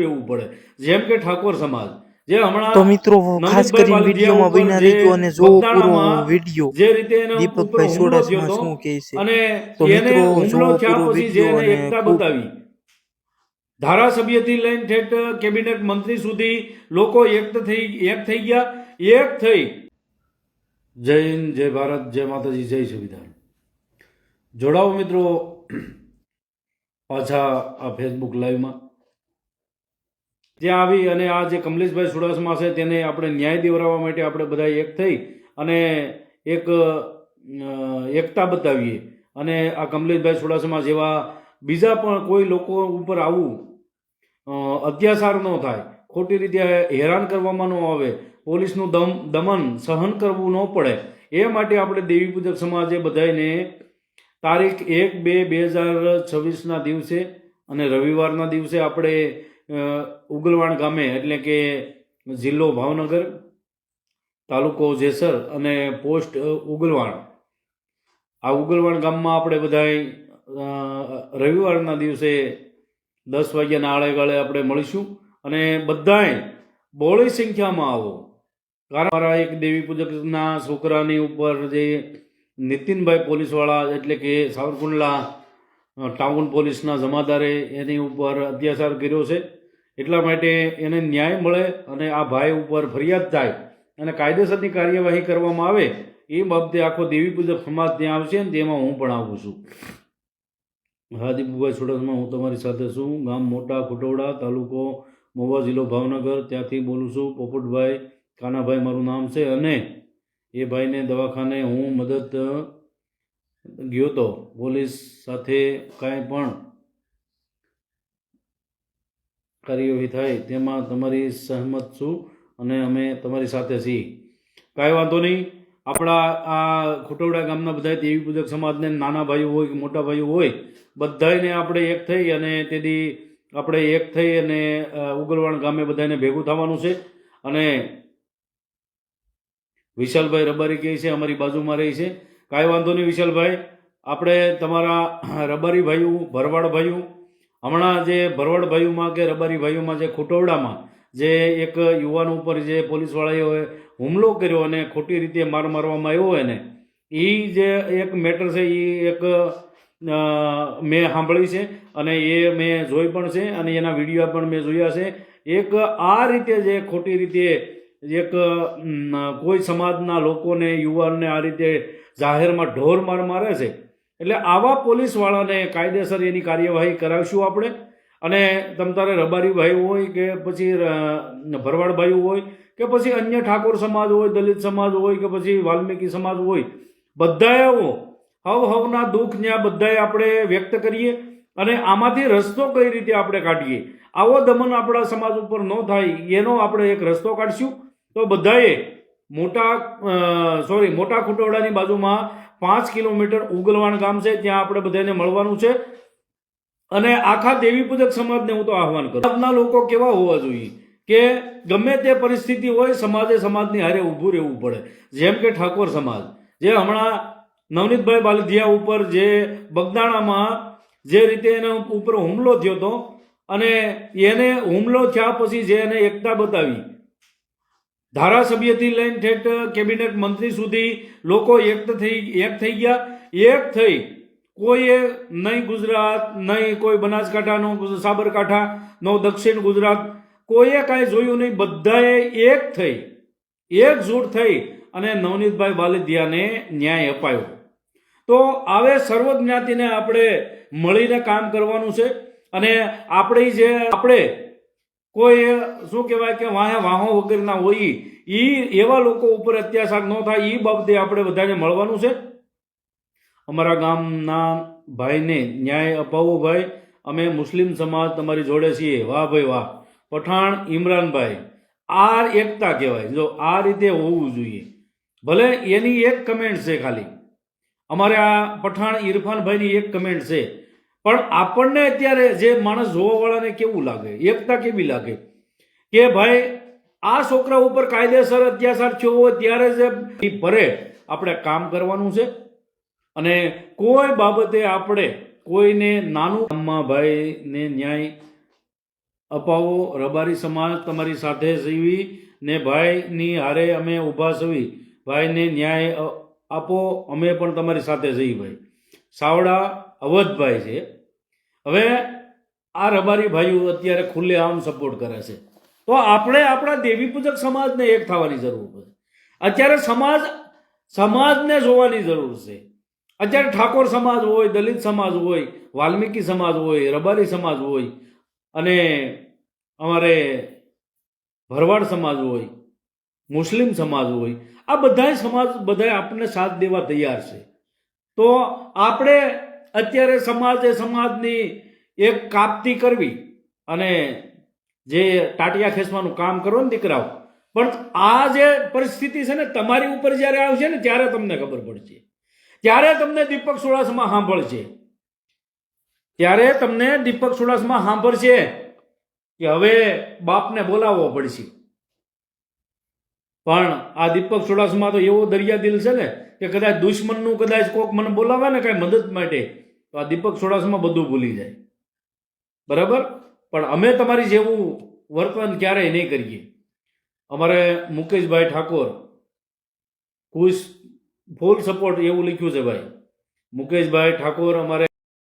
રહેવું પડે. જેમ કે ઠાકોર સમાજ જે હમણાં તો મિત્રો ખાસ કરીને વિડીયોમાં બન્યા રહેજો અને જો પૂરો વીડિયો જે રીતે એના દીપકભાઈ સોડાસમાં શું કહે છે? અને તો એને મિત્રો જોવો પૂરો જે વીડિયો અને એકતા બતાવી. ધારાસભ્યથી લઈને ઠેઠ કેબિનેટ મંત્રી સુધી લોકો એક થઈ એક થઈ ગયા એક થઈ. જય હિન્દ જય ભારત જય માતાજી જય સંવિધાન. જોડાઓ મિત્રો પાછા આ ફેસબુક લાઈવમાં ત્યાં આવી અને આ જે કમલેશભાઈ સુડાસમા છે, તેને આપણે ન્યાય દેવડાવવા માટે આપણે બધા એક થઈ અને એક એકતા બતાવીએ. અને આ કમલેશભાઈ સુડાસમા જેવા બીજા પણ કોઈ લોકો ઉપર આવું અત્યાચાર ન થાય. ખોટી રીતે હેરાન કરવામાં ન આવે. પોલીસનું દમ, દમન સહન કરવું ન પડે. એ માટે આપણે દેવી પૂજક સમાજે બધાને તારીખ એક બે બે હજાર છવ્વીસના દિવસે અને રવિવારના દિવસે આપણે ઉગલવાણ ગામે એટલે કે જિલ્લો ભાવનગર, તાલુકો જેસર અને પોસ્ટ ઉગલવાણ. આ ઉગલવાણ ગામમાં આપણે બધાય રવિવારના દિવસે દસ વાગ્યાના આળે ગાળે આપણે મળીશું અને બધાય બહોળી સંખ્યામાં આવો. કારણ મારા એક દેવી પૂજકના છોકરાની ઉપર જે નીતિનભાઈ પોલીસવાળા એટલે કે સાવરકુંડલા ટાઉન પોલીસના જમાદારે એની ઉપર અત્યાચાર કર્યો છે. એટલા માટે એને ન્યાય મળે અને આ ભાઈ ઉપર ફરિયાદ થાય અને કાયદેસરની કાર્યવાહી કરવામાં આવે, એ બાબતે આખો દેવી પૂજક સમાજ ત્યાં આવશે ને તેમાં હું પણ આવું છું. હા દીપુભાઈ સુરતમાં હું તમારી સાથે છું. ગામ મોટા ખુટોડા, તાલુકો મહુવા જિલ્લો ભાવનગર, ત્યાંથી બોલું છું. પોપટભાઈ કાનાભાઈ મારું નામ છે અને એ ભાઈને દવાખાને હું મદદ ગયો તો પોલીસ સાથે કાંઈ પણ કાર્યવાહી થાય, તેમાં તમારી સહમત છું અને અમે તમારી સાથે છીએ. કાંઈ વાંધો નહીં. આપણા આ ખોટવડા ગામના બધા દેવી પૂજક સમાજને નાના ભાઈઓ હોય કે મોટા ભાઈઓ હોય બધાને આપણે એક થઈ અને તેથી આપણે એક થઈ અને ઉગલવાણ ગામે બધાને ભેગું થવાનું છે. અને વિશાલભાઈ રબારી કહે છે, અમારી બાજુમાં રહે છે. કાંઈ વાંધો નહીં વિશાલભાઈ. આપણે તમારા રબારી ભાઈઓ, ભરવાડ ભાઈઓ હમણાં જે ભરવાડ ભાઈઓમાં કે રબારી ભાઈઓમાં જે ખોટોવડામાં જે એક યુવાન ઉપર જે પોલીસવાળાએ હુમલો કર્યો અને ખોટી રીતે માર મારવામાં આવ્યો હોય ને એ જે એક મેટર છે એ એક મેં સાંભળી છે અને એ મેં જોઈ પણ છે અને એના વીડિયો પણ મેં જોયા છે. એક આ રીતે જે ખોટી રીતે એક કોઈ સમાજના લોકોને, યુવાનને આ રીતે જાહેરમાં ઢોર માર મારે છે એટલે આવા પોલીસવાળાને કાયદેસર એની કાર્યવાહી કરાવશું આપણે. અને તમ તારે રબારી ભાઈ હોય કે પછી ભરવાડભાઈ ભરવાડ ભાઈ હોય કે પછી અન્ય ઠાકોર સમાજ હોય, દલિત સમાજ હોય કે પછી વાલ્મીકી સમાજ હોય, બધાએ હવ હવના દુઃખ ત્યાં બધાએ આપણે વ્યક્ત કરીએ અને આમાંથી રસ્તો કઈ રીતે આપણે કાઢીએ. આવો દમન આપણા સમાજ ઉપર ન થાય, એનો આપણે એક રસ્તો કાઢશું. તો બધાએ મોટા સોરી મોટા ખુટોડાની બાજુમાં પાંચ કિલોમીટર ઉગલવાણ ગામ છે, ત્યાં આપણે બધાને મળવાનું છે. અને આખા દેવી પૂજક સમાજને હું તો આહવાન કરું આજના લોકો કેવા હોવા જોઈએ કે ગમે તે પરિસ્થિતિ હોય, સમાજે સમાજની હારે ઊભું રહેવું પડે. જેમ કે ઠાકોર સમાજ, જે હમણાં નવનીતભાઈ બાલધિયા ઉપર જે બગદાણામાં જે રીતે એના ઉપર હુમલો થયો હતો અને એને હુમલો થયા પછી જે એને એકતા બતાવી ધારાસભ્યથી લઈને ઠેઠ કેબિનેટ મંત્રી સુધી લોકો એક થઈ એક થઈ ગયા. એક થઈ કોઈએ નહીં ગુજરાત, નહીં કોઈ બનાસકાંઠાનો સાબરકાંઠા નો દક્ષિણ ગુજરાત, કોઈએ કાંઈ જોયું નહીં. બધાએ એક થઈ એકજૂટ થઈ અને નવનીતભાઈ વાલિદિયાને ન્યાય અપાયો. તો આવે સર્વ જ્ઞાતિને આપણે મળીને કામ કરવાનું છે અને આપણી જે, આપણે કોઈ શું કહેવાય કે વાહે વાહો વગરના હોય એ એવા લોકો ઉપર અત્યાચાર ન થાય એ બાબતે આપણે બધાને મળવાનું છે. અમારા ગામના ભાઈને ન્યાય અપાવો ભાઈ. અમે મુસ્લિમ સમાજ તમારી જોડે છીએ. વાહ ભાઈ વાહ. પઠાણ ઇમરાનભાઈ. આ એકતા કહેવાય. જો આ રીતે હોવું જોઈએ. ભલે એની એક કમેન્ટ છે ખાલી. અમારે આ પઠાણ ઇરફાનભાઈની એક કમેન્ટ છે. પણ આપણને અત્યારે જે માણસ જોવાવાળાને કેવું લાગે, એકતા કેવી લાગે? કે ભાઈ, આ છોકરા ઉપર કાયદેસર અત્યાચાર થયો હોય ત્યારે જ ભરે, આપણે કામ કરવાનું છે. અને કોઈ બાબતે આપણે કોઈને નાનું કામમાં ભાઈને ન્યાય અપાવો, રબારી સમાજ તમારી સાથે જીવી ને ભાઈની હારે અમે ઊભા સવી ભાઈને ન્યાય આપો અમે પણ તમારી સાથે જઈ ભાઈ. સાવડા અવધભાઈ છે. હવે આ રબારી ભાઈઓ અત્યારે ખુલ્લે આમ સપોર્ટ કરે છે. તો આપણે આપણા દેવી પૂજક સમાજને એક થવાની જરૂર છે અત્યારે સમાજ, સમાજને જોવાની જરૂર છે. અત્યારે ઠાકોર સમાજ હોય, દલિત સમાજ હોય, વાલ્મીકી સમાજ હોય, રબારી સમાજ હોય, અને અમારે ભરવાડ સમાજ હોય, મુસ્લિમ સમાજ હોય, આ બધાય સમાજ, બધાય આપણને સાથ દેવા તૈયાર છે. તો આપણે અત્યારે સમાજે સમાજની એક કાપતી કરવી અને જે ટાટિયા ખેંચવાનું કામ કરો ને દીકરાઓ. પણ આ જે પરિસ્થિતિ છે ને તમારી ઉપર જ્યારે આવશે ને ત્યારે તમને ખબર પડશે. ત્યારે તમને દીપક સુડાસમાં સાંભળશે, ત્યારે તમને દીપક સુડાસમાં સાંભળશે કે હવે બાપને બોલાવવો પડશે. પણ આ દીપક સુડાસમાં તો એવો દરિયા દિલ છે ને કે કદાચ દુશ્મનનું કદાચ કોક મને બોલાવે ને કાંઈ મદદ માટે, તો આ દીપક સુડાસમાં બધું ભૂલી જાય. બરાબર? પણ અમે તમારી જેવું વર્તન ક્યારેય નહીં કરીએ. અમારે મુકેશભાઈ ઠાકોર ખુશ ફૂલ સપોર્ટ એવું લખ્યું છે ભાઈ. મુકેશભાઈ ઠાકોર અમારે